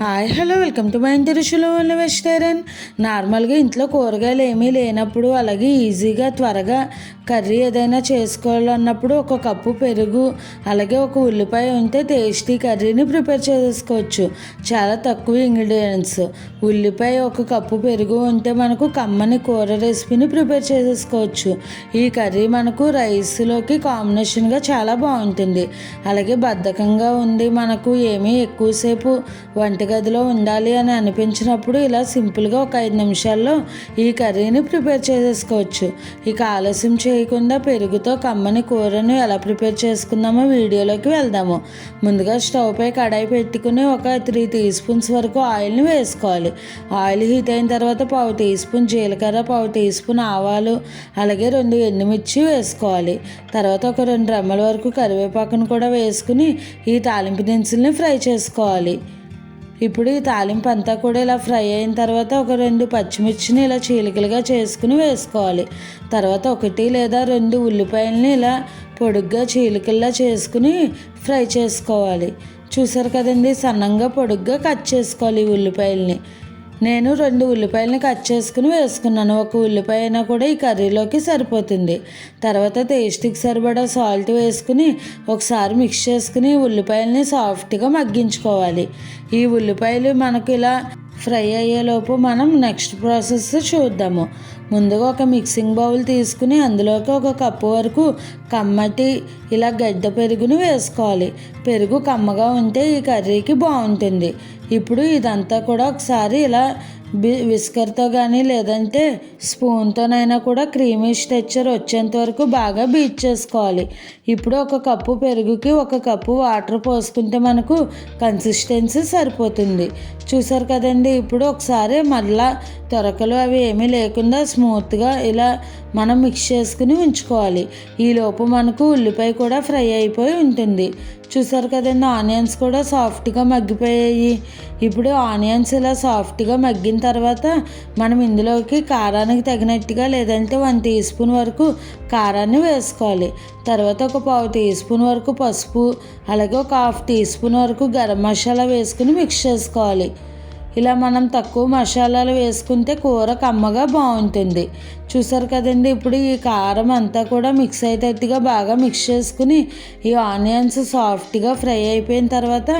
Hi hello welcome to my ఇంటి ఉన్న vegetarian. నార్మల్గా ఇంట్లో కూరగాయలు ఏమీ లేనప్పుడు అలాగే ఈజీగా త్వరగా కర్రీ ఏదైనా చేసుకోవాలన్నప్పుడు ఒక కప్పు పెరుగు అలాగే ఒక ఉల్లిపాయ ఉంటే టేస్టీ కర్రీని ప్రిపేర్ చేసుకోవచ్చు. చాలా తక్కువ ఇంగ్రీడియంట్స్. ఉల్లిపాయ ఒక కప్పు పెరుగు ఉంటే మనకు కమ్మని కూర రెసిపీని ప్రిపేర్ చేసుకోవచ్చు. ఈ కర్రీ మనకు రైస్లోకి కాంబినేషన్గా చాలా బాగుంటుంది. అలాగే బద్ధకంగా ఉంది మనకు ఏమీ ఎక్కువసేపు వంట వంటగదిలో ఉండాలి అని అనిపించినప్పుడు ఇలా సింపుల్గా ఒక ఐదు నిమిషాల్లో ఈ కర్రీని ప్రిపేర్ చేసేసుకోవచ్చు. ఇక ఆలస్యం చేయకుండా పెరుగుతో కమ్మని కూరను ఎలా ప్రిపేర్ చేసుకుందామో వీడియోలోకి వెళ్దాము. ముందుగా స్టవ్ పై కడాయి పెట్టుకుని ఒక త్రీ టీ స్పూన్స్ వరకు ఆయిల్ని వేసుకోవాలి. ఆయిల్ హీట్ అయిన తర్వాత పావు టీ స్పూన్ జీలకర్ర పావు టీ స్పూన్ ఆవాలు అలాగే రెండు ఎండుమిర్చి వేసుకోవాలి. తర్వాత ఒక రెండు రెమ్మల వరకు కరివేపాకును కూడా వేసుకుని ఈ తాలింపు దినుసుల్ని ఫ్రై చేసుకోవాలి. ఇప్పుడు ఈ తాలింపు అంతా కూడా ఇలా ఫ్రై అయిన తర్వాత ఒక రెండు పచ్చిమిర్చిని ఇలా చీలికలుగా చేసుకుని వేసుకోవాలి. తర్వాత ఒకటి లేదా రెండు ఉల్లిపాయలని ఇలా పొడుగ్గా చీలికల్లా చేసుకుని ఫ్రై చేసుకోవాలి. చూసారు కదండి సన్నంగా పొడుగ్గా కట్ చేసుకోవాలి ఈ ఉల్లిపాయలని. నేను రెండు ఉల్లిపాయలను కట్ చేసుకుని వేసుకున్నాను. ఒక ఉల్లిపాయ అయినా కూడా ఈ కర్రీలోకి సరిపోతుంది. తర్వాత టేస్ట్కి సరిపడా సాల్ట్ వేసుకుని ఒకసారి మిక్స్ చేసుకుని ఉల్లిపాయలని సాఫ్ట్గా మగ్గించుకోవాలి. ఈ ఉల్లిపాయలు మనకు ఇలా ఫ్రై అయ్యేలోపు మనం నెక్స్ట్ ప్రాసెస్ చూద్దాము. ముందుగా ఒక మిక్సింగ్ బౌల్ తీసుకుని అందులోకి ఒక కప్పు వరకు కమ్మటి ఇలా గడ్డ పెరుగును వేసుకోవాలి. పెరుగు కమ్మగా ఉంటే ఈ కర్రీకి బాగుంటుంది. ఇప్పుడు ఇదంతా కూడా ఒకసారి ఇలా విస్కర్తో కానీ లేదంటే స్పూన్తోనైనా కూడా క్రీమీ టెక్చర్ వచ్చేంత వరకు బాగా బీట్ చేసుకోవాలి. ఇప్పుడు ఒక కప్పు పెరుగుకి ఒక కప్పు వాటర్ పోసుకుంటే మనకు కన్సిస్టెన్సీ సరిపోతుంది. చూసారు కదండి ఇప్పుడు ఒకసారి మళ్ళా తొరకలు అవి ఏమీ లేకుండా స్మూత్గా ఇలా మనం మిక్స్ చేసుకుని ఉంచుకోవాలి. ఈలోపు మనకు ఉల్లిపాయ కూడా ఫ్రై అయిపోయి ఉంటుంది. చూసారు కదండి ఆనియన్స్ కూడా సాఫ్ట్గా మగ్గిపోయాయి. ఇప్పుడు ఆనియన్స్ ఇలా సాఫ్ట్గా మగ్గిన తర్వాత మనం ఇందులోకి కారానికి తగినట్టుగా లేదంటే వన్ టీ స్పూన్ వరకు కారాన్ని వేసుకోవాలి. తర్వాత ఒక పావు టీ స్పూన్ వరకు పసుపు అలాగే ఒక హాఫ్ టీ స్పూన్ వరకు గరం మసాలా వేసుకుని మిక్స్ చేసుకోవాలి. ఇలా మనం తక్కువ మసాలాలు వేసుకుంటే కూర కమ్మగా బాగుంటుంది. చూసారు కదండి ఇప్పుడు ఈ కారం అంతా కూడా మిక్స్ అయ్యేటట్టుగా బాగా మిక్స్ చేసుకుని ఈ ఆనియన్స్ సాఫ్ట్గా ఫ్రై అయిపోయిన తర్వాత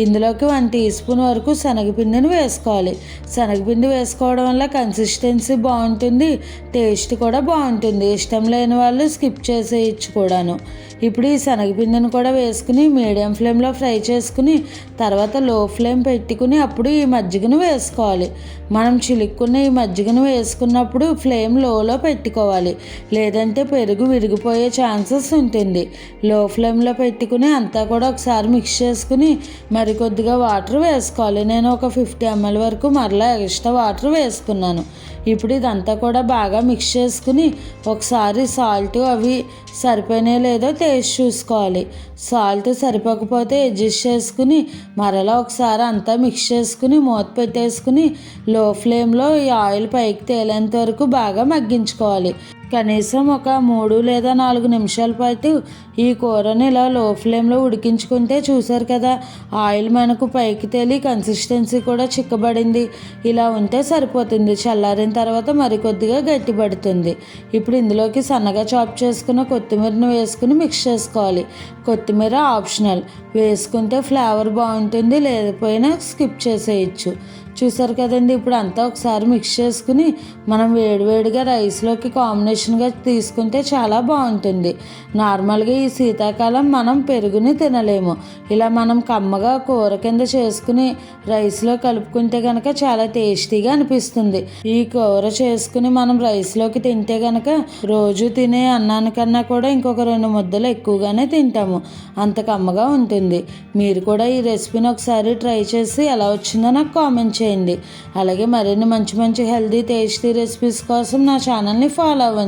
ఇందులోకి వన్ టీ స్పూన్ వరకు శనగపిండిని వేసుకోవాలి. శనగపిండి వేసుకోవడం వల్ల కన్సిస్టెన్సీ బాగుంటుంది టేస్ట్ కూడా బాగుంటుంది. ఇష్టం లేని వాళ్ళు స్కిప్ చేసేయచ్చు కూడాను. ఇప్పుడు ఈ శనగపిండిని కూడా వేసుకుని మీడియం ఫ్లేమ్లో ఫ్రై చేసుకుని తర్వాత లో ఫ్లేమ్ పెట్టుకుని అప్పుడు ఈ మజ్జిగను వేసుకోవాలి. మనం చిలుక్కున్న ఈ మజ్జిగను వేసుకున్నప్పుడు ఫ్లేమ్లో లోలో పెట్టుకోవాలి. లేదంటే పెరుగు విరిగిపోయే ఛాన్సెస్ ఉంటుంది. లో ఫ్లేమ్లో పెట్టుకుని అంతా కూడా ఒకసారి మిక్స్ చేసుకుని మరికొద్దిగా వాటర్ వేసుకోవాలి. నేను ఒక ఫిఫ్టీ ఎంఎల్ వరకు మరలా ఎక్స్ట్రా వాటర్ వేసుకున్నాను. ఇప్పుడు ఇదంతా కూడా బాగా మిక్స్ చేసుకుని ఒకసారి సాల్ట్ అవి సరిపోయినా లేదో టేస్ట్ చూసుకోవాలి. సాల్ట్ సరిపోకపోతే అడ్జస్ట్ చేసుకుని మరలా ఒకసారి అంతా మిక్స్ చేసుకుని మూత పెట్టేసుకుని లో ఫ్లేమ్లో ఈ ఆయిల్ పైకి తేలేంత వరకు బాగా తగ్గించుకోవాలి. కనీసం ఒక మూడు లేదా నాలుగు నిమిషాల పాటు ఈ కూరని ఇలా లో ఫ్లేమ్లో ఉడికించుకుంటే చూసారు కదా ఆయిల్ మనకు పైకి తేలి కన్సిస్టెన్సీ కూడా చిక్కబడింది. ఇలా ఉంటే సరిపోతుంది. చల్లారిన తర్వాత మరికొద్దిగా గట్టిపడుతుంది ఇప్పుడు ఇందులోకి సన్నగా చాప్ చేసుకున్న కొత్తిమీరని వేసుకుని మిక్స్ చేసుకోవాలి. కొత్తిమీర ఆప్షనల్ వేసుకుంటే ఫ్లేవర్ బాగుంటుంది లేకపోయినా స్కిప్ చేసేయచ్చు. చూసారు కదండి ఇప్పుడు అంతా ఒకసారి మిక్స్ చేసుకుని మనం వేడివేడిగా రైస్లోకి కాంబినేషన్ కాంబినేషన్గా తీసుకుంటే చాలా బాగుంటుంది. నార్మల్గా ఈ శీతాకాలం మనం పెరుగుని తినలేము. ఇలా మనం కమ్మగా కూర కింద చేసుకుని రైస్లో కలుపుకుంటే కనుక చాలా టేస్టీగా అనిపిస్తుంది. ఈ కూర చేసుకుని మనం రైస్లోకి తింటే కనుక రోజు తినే అన్నానికన్నా కూడా ఇంకొక రెండు ముద్దలు ఎక్కువగానే తింటాము. అంత కమ్మగా ఉంటుంది. మీరు కూడా ఈ రెసిపీని ఒకసారి ట్రై చేసి ఎలా వచ్చిందో నాకు కామెంట్ చేయండి. అలాగే మరిన్ని మంచి మంచి హెల్దీ టేస్టీ రెసిపీస్ కోసం నా ఛానల్ని ఫాలో అవ్వండి.